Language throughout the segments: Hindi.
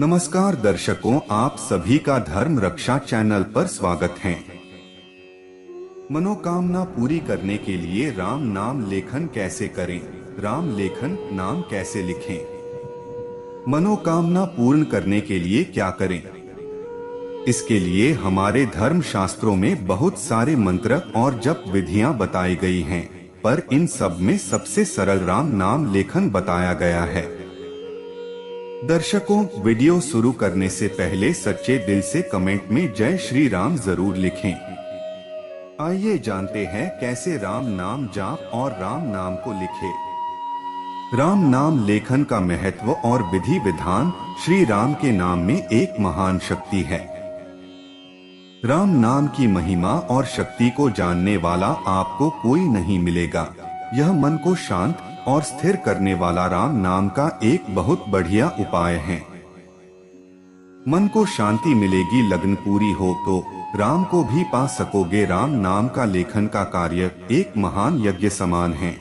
नमस्कार दर्शकों आप सभी का धर्म रक्षा चैनल पर स्वागत है। मनोकामना पूरी करने के लिए राम नाम लेखन कैसे करें? राम लेखन नाम कैसे लिखें? मनोकामना पूर्ण करने के लिए क्या करें? इसके लिए हमारे धर्म शास्त्रों में बहुत सारे मंत्र और जप विधियाँ बताई गई हैं, पर इन सब में सबसे सरल राम नाम लेखन बताया गया है। दर्शकों वीडियो शुरू करने से पहले सच्चे दिल से कमेंट में जय श्री राम ज़रूर लिखें। आइए जानते हैं कैसे राम नाम जाप और राम नाम को लिखे। राम नाम लेखन का महत्व और विधि विधान श्री राम के नाम में एक महान शक्ति है। राम नाम की महिमा और शक्ति को जानने वाला आपको कोई नहीं मिलेगा। यह मन को शांत और स्थिर करने वाला राम नाम का एक बहुत बढ़िया उपाय है। मन को शांति मिलेगी, लग्न पूरी हो तो। राम को भी पा सकोगे, राम नाम का लेखन का कार्य एक महान यज्ञ समान है।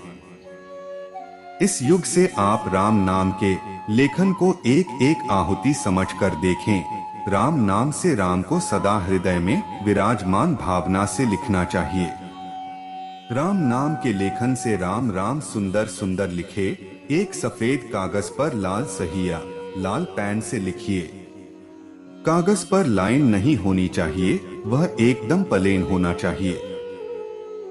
इस युग से आप राम नाम के लेखन को एक एक आहुति समझकर देखें। राम नाम से राम को सदा हृदय में विराजमान भावना से लिखना चाहिए। राम नाम के लेखन से राम राम सुंदर सुंदर लिखे, एक सफ़ेद कागज़ पर लाल सहिया, लाल पैन से लिखिए। कागज़ पर लाइन नहीं होनी चाहिए, वह एकदम प्लेन होना चाहिए।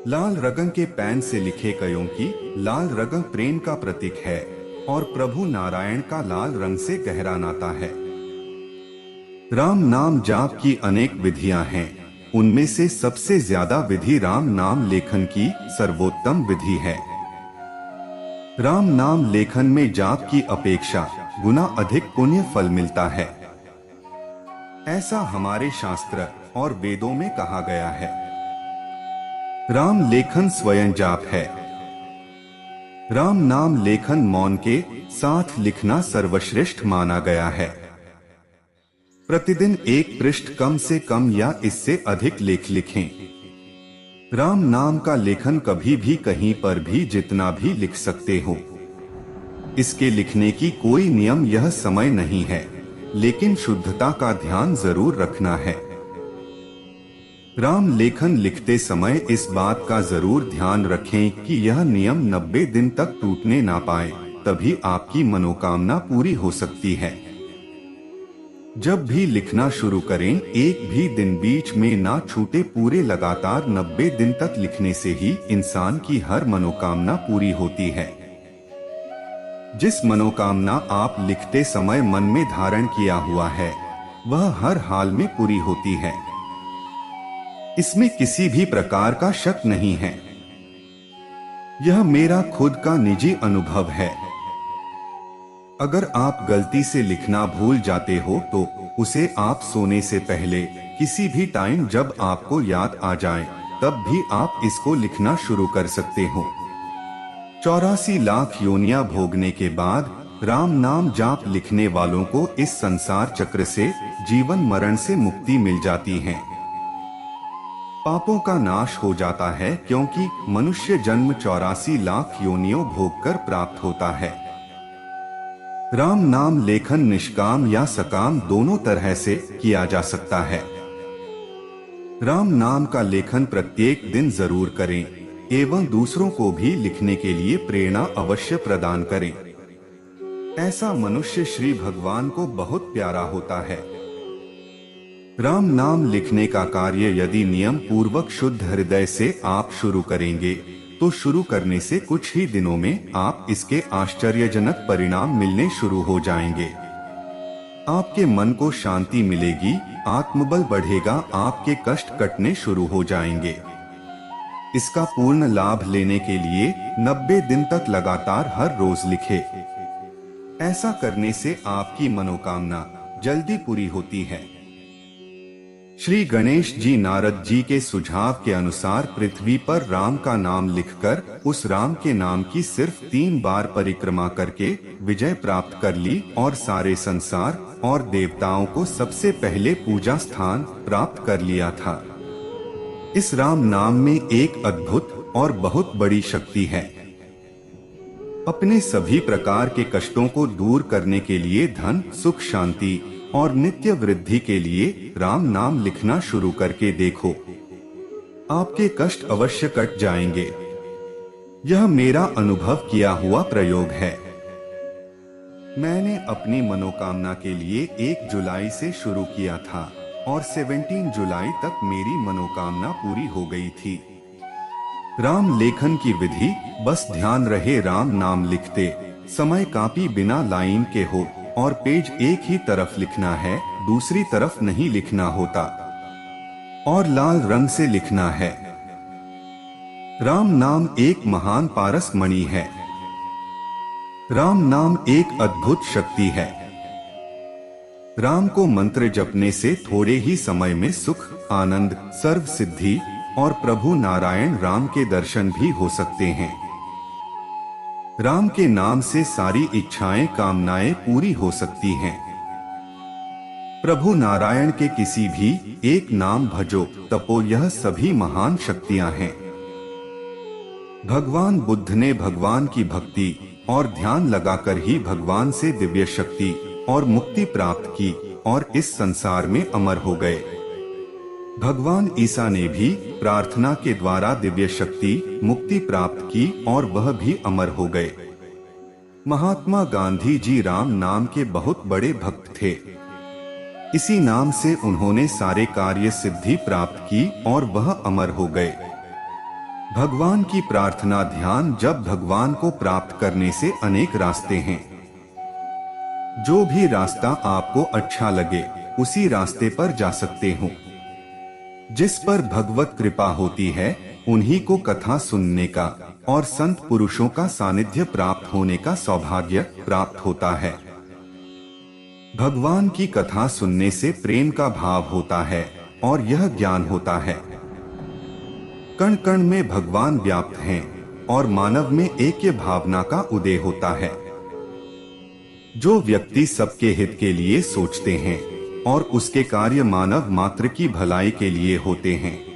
लाल रगन के पैन से लिखे कयों की, लाल रगन प्रेम का प्रतीक है, और प्रभु नारायण का लाल रंग से गहरा नाता है। राम नाम जाप की अनेक विधियाँ हैं उनमें से सबसे ज़्यादा विधि राम नाम लेखन की सर्वोत्तम विधि है। राम नाम लेखन में जाप की अपेक्षा गुना अधिक पुण्य फल मिलता है। ऐसा हमारे शास्त्र और वेदों में कहा गया है। राम लेखन स्वयं जाप है। राम नाम लेखन मौन के साथ लिखना सर्वश्रेष्ठ माना गया है। प्रतिदिन एक पृष्ठ कम से कम या इससे अधिक लेख लिखें। राम नाम का लेखन कभी भी कहीं पर भी जितना भी लिख सकते हो। इसके लिखने की कोई नियम यह समय नहीं है, लेकिन शुद्धता का ध्यान ज़रूर रखना है। राम लेखन लिखते समय इस बात का ज़रूर ध्यान रखें कि यह नियम 90 दिन तक टूटने ना पाए, तभी आपकी मनोकामना पूरी हो सकती है। जब भी लिखना शुरू करें, एक भी दिन बीच में ना छूटे पूरे लगातार 90 दिन तक लिखने से ही इंसान की हर मनोकामना पूरी होती है। जिस मनोकामना आप लिखते समय मन में धारण किया हुआ है, वह हर हाल में पूरी होती है। इसमें किसी भी प्रकार का शक नहीं है। यह मेरा खुद का निजी अनुभव है। अगर आप गलती से लिखना भूल जाते हो तो उसे आप सोने से पहले, किसी भी टाइम जब आपको याद आ जाए, तब भी आप इसको लिखना शुरू कर सकते हो। चौरासी लाख योनिया भोगने के बाद, राम नाम जाप लिखने वालों को इस संसार चक्र से, जीवन मरण से मुक्ति मिल जाती है। पापों का नाश हो जाता है, क्योंकि मनुष्य जन्म चौरासी लाख योनियों भोग कर प्राप्त होता है। राम नाम लेखन, निष्काम या सकाम दोनों तरह से किया जा सकता है। राम नाम का लेखन प्रत्येक दिन ज़रूर करें, एवं दूसरों को भी लिखने के लिए प्रेरणा अवश्य प्रदान करें। ऐसा मनुष्य श्री भगवान को बहुत प्यारा होता है। राम नाम लिखने का कार्य यदि नियम पूर्वक शुद्ध हृदय से आप शुरू करेंगे तो शुरू करने से कुछ ही दिनों में आप इसके आश्चर्यजनक परिणाम मिलने शुरू हो जाएँगे। आपके मन को शांति मिलेगी, आत्मबल बढ़ेगा, आपके कष्ट कटने शुरू हो जाएँगे। इसका पूर्ण लाभ लेने के लिए 90 दिन तक लगातार हर रोज लिखे। ऐसा करने से आपकी मनोकामना जल्दी पूरी होती है। श्री गणेश जी नारद जी के सुझाव के अनुसार पृथ्वी पर राम का नाम लिखकर उस राम के नाम की सिर्फ़ तीन बार परिक्रमा करके विजय प्राप्त कर ली और सारे संसार और देवताओं को सबसे पहले पूजा स्थान प्राप्त कर लिया था। इस राम नाम में एक अद्भुत और बहुत बड़ी शक्ति है। अपने सभी प्रकार के कष्टों को दूर करने के लिए धन, सुख, शांति और नित्य वृद्धि के लिए राम नाम लिखना शुरू करके देखो। आपके कष्ट अवश्य कट जाएँगे। यह मेरा अनुभव किया हुआ प्रयोग है। मैंने अपनी मनोकामना के लिए 1 जुलाई से शुरू किया था और 17 जुलाई तक मेरी मनोकामना पूरी हो गई थी। राम लेखन की विधि, बस ध्यान रहे राम नाम लिखते, समय कापी बिना लाइन के हो। और पेज एक ही तरफ़ लिखना है, दूसरी तरफ़ नहीं लिखना होता। और लाल रंग से लिखना है। राम नाम एक महान पारस मणि है। राम नाम एक अद्भुत शक्ति है। राम को मंत्र जपने से थोड़े ही समय में सुख, आनंद सर्व सिद्धि और प्रभु नारायण राम के दर्शन भी हो सकते हैं। राम के नाम से सारी इच्छाएँ, कामनाएँ पूरी हो सकती हैं। प्रभु नारायण के किसी भी एक नाम भजो, तपो, यह सभी महान शक्तियाँ हैं। भगवान बुद्ध ने भगवान की भक्ति और ध्यान लगाकर ही भगवान से दिव्य शक्ति और मुक्ति प्राप्त की और इस संसार में अमर हो गए। भगवान ईसा ने भी प्रार्थना के द्वारा दिव्य शक्ति, मुक्ति प्राप्त की और वह भी अमर हो गए। महात्मा गांधी जी राम नाम के बहुत बड़े भक्त थे। इसी नाम से उन्होंने सारे कार्य सिद्धि प्राप्त की और वह अमर हो गए। भगवान की प्रार्थना ध्यान जब भगवान को प्राप्त करने से अनेक रास्ते हैं। जो भी रास्ता आपको अच्छा लगे, उसी रास्ते पर जा सकते हो। जिस पर भगवत कृपा होती है, उन्हीं को कथा सुनने का और संत पुरुषों का सानिध्य प्राप्त होने का सौभाग्य प्राप्त होता है। भगवान की कथा सुनने से प्रेम का भाव होता है और यह ज्ञान होता है। कण कण में भगवान व्याप्त हैं और मानव में एक भावना का उदय होता है। जो व्यक्ति सबके हित के लिए सोचते हैं और उसके कार्य मानव मात्र की भलाई के लिए होते हैं।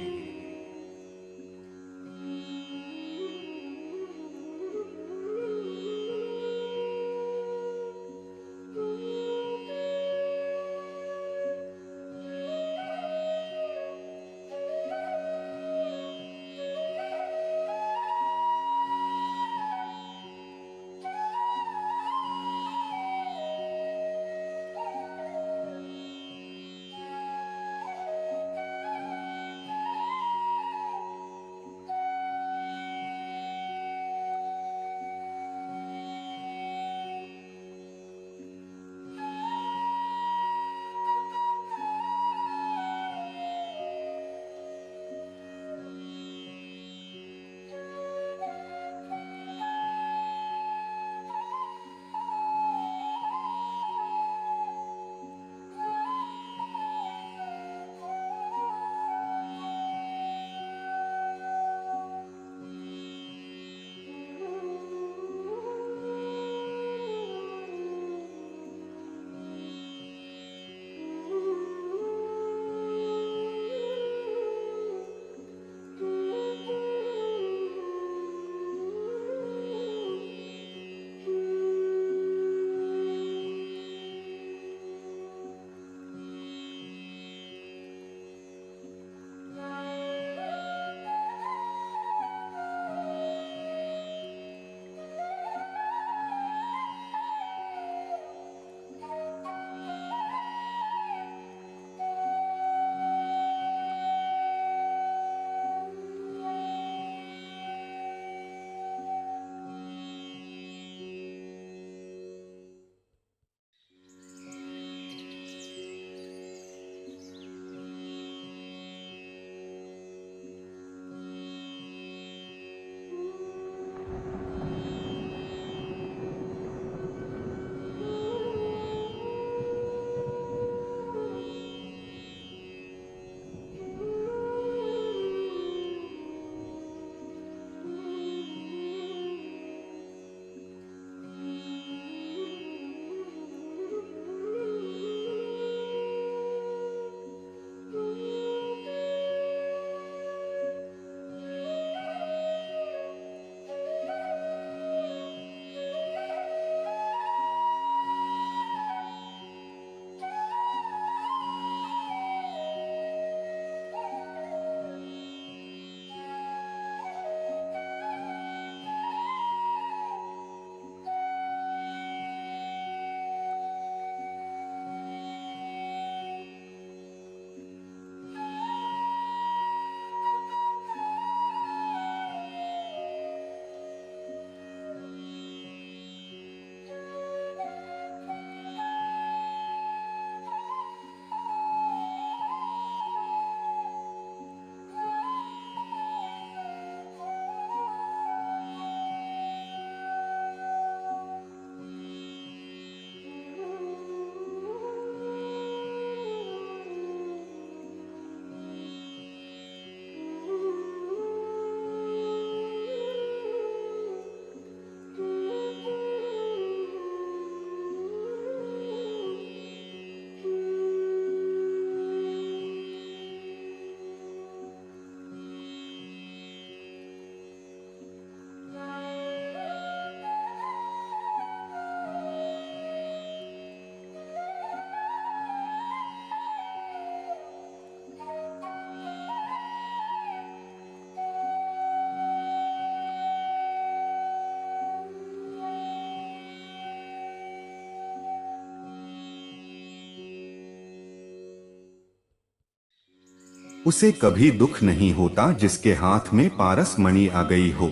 उसे कभी दुख नहीं होता जिसके हाथ में पारस मणि आ गई हो।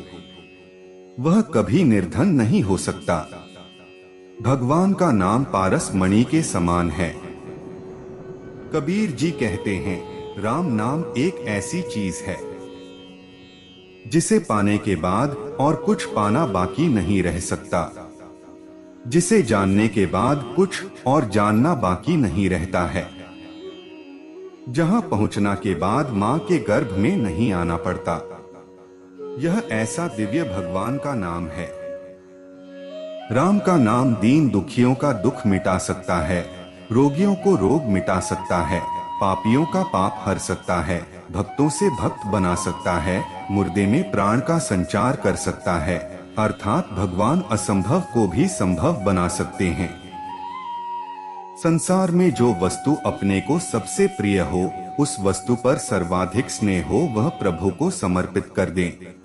वह कभी निर्धन नहीं हो सकता। भगवान का नाम पारस मणि के समान है। कबीर जी कहते हैं, राम नाम एक ऐसी चीज़ है, जिसे पाने के बाद और कुछ पाना बाकी नहीं रह सकता। जिसे जानने के बाद कुछ और जानना बाकी नहीं रहता है। जहाँ पहुँचना के बाद माँ के गर्भ में नहीं आना पड़ता। यह ऐसा दिव्य भगवान का नाम है। राम का नाम दीन दुखियों का दुख मिटा सकता है, रोगियों को रोग मिटा सकता है, पापियों का पाप हर सकता है, भक्तों से भक्त बना सकता है, मुर्दे में प्राण का संचार कर सकता है, अर्थात भगवान असंभव को भी संभव बना सकते हैं। संसार में जो वस्तु अपने को सबसे प्रिय हो, उस वस्तु पर सर्वाधिक स्नेह हो, वह प्रभु को समर्पित कर दे।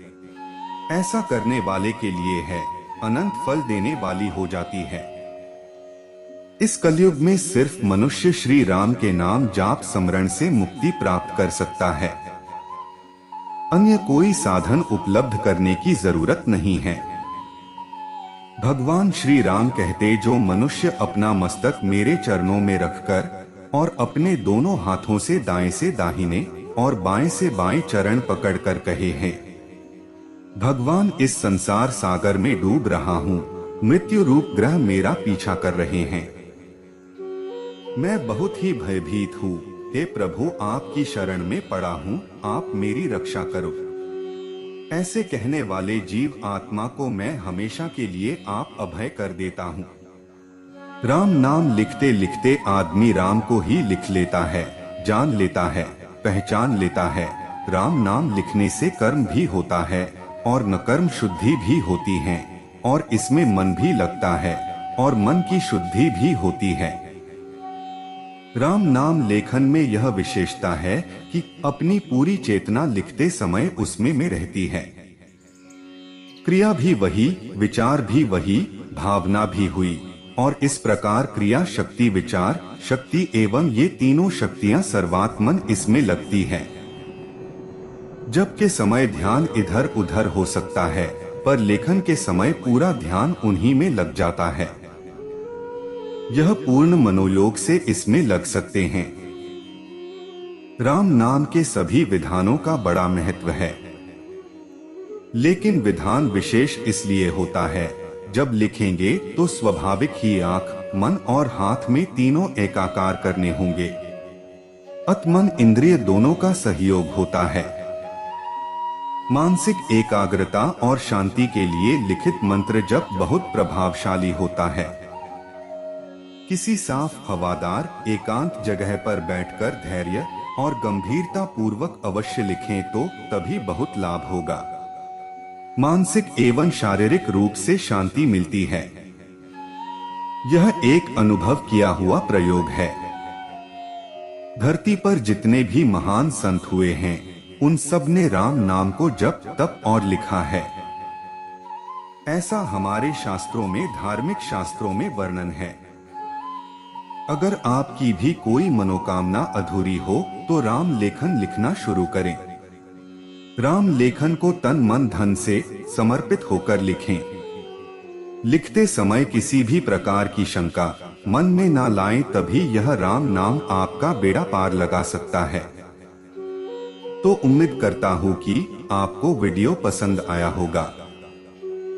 ऐसा करने वाले के लिए है, अनंत फल देने वाली हो जाती है। इस कलयुग में सिर्फ़ मनुष्य श्री राम के नाम जाप समरण से मुक्ति प्राप्त कर सकता है। अन्य कोई साधन उपलब्ध करने की ज़रूरत नहीं है। भगवान श्री राम कहते, जो मनुष्य अपना मस्तक मेरे चरणों में रखकर और अपने दोनों हाथों से दाएँ से दाहिने और बाएँ से बाएँ चरण पकड़कर कहे हैं, भगवान इस संसार सागर में डूब रहा हूँ, मृत्यु रूप ग्रह मेरा पीछा कर रहे हैं। मैं बहुत ही भयभीत हूँ, हे प्रभु, आपकी शरण में पड़ा हूँ, आप मेरी रक्षा करो। ऐसे कहने वाले जीव आत्मा को मैं हमेशा के लिए आप अभय कर देता हूँ। राम नाम लिखते लिखते आदमी राम को ही लिख लेता है, जान लेता है, पहचान लेता है। राम नाम लिखने से कर्म भी होता है और न कर्म शुद्धि भी होती है, और इसमें मन भी लगता है और मन की शुद्धि भी होती है। राम नाम लेखन में यह विशेषता है कि अपनी पूरी चेतना लिखते समय उसमें में रहती है। क्रिया भी वही, विचार भी वही, भावना भी हुई, और इस प्रकार क्रिया, शक्ति, विचार, शक्ति एवं ये तीनों शक्तियाँ सर्वात्मन इसमें लगती है। जबकि समय ध्यान इधर उधर हो सकता है, पर लेखन के समय पूरा ध्यान उन्हीं में लग जाता है। यह पूर्ण मनोयोग से इसमें लग सकते हैं। राम नाम के सभी विधानों का बड़ा महत्व है। लेकिन विधान विशेष इसलिए होता है, जब लिखेंगे तो स्वाभाविक ही आँख, मन और हाथ में तीनों एकाकार करने होंगे। अतमन इंद्रिय दोनों का सहयोग होता है। मानसिक एकाग्रता और शांति के लिए लिखित मंत्र जब बहुत प्रभावशाली होता है। किसी साफ़ हवादार, एकांत जगह पर बैठकर धैर्य और गंभीरता पूर्वक अवश्य लिखें तो तभी बहुत लाभ होगा। मानसिक एवं शारीरिक रूप से शांति मिलती है। यह एक अनुभव किया हुआ प्रयोग है। धरती पर जितने भी महान संत हुए हैं, उन सबने राम नाम को जप, तप और लिखा है। ऐसा हमारे शास्त्रों में, धार्मिक शास्त्रों में वर्णन है। अगर आपकी भी कोई मनोकामना अधूरी हो तो राम लेखन लिखना शुरू करें। राम लेखन को तन मन धन से समर्पित होकर लिखें। लिखते समय किसी भी प्रकार की शंका मन में ना लाएँ, तभी यह राम नाम आपका बेड़ा पार लगा सकता है। तो उम्मीद करता हूँ कि आपको वीडियो पसंद आया होगा।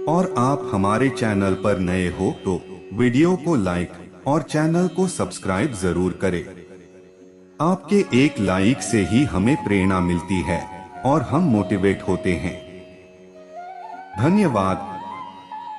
और आप हमारे चैनल पर नए हो तो वीडियो को लाइक और चैनल को सब्सक्राइब ज़रूर करें। आपके एक लाइक से ही हमें प्रेरणा मिलती है और हम मोटिवेट होते हैं। धन्यवाद।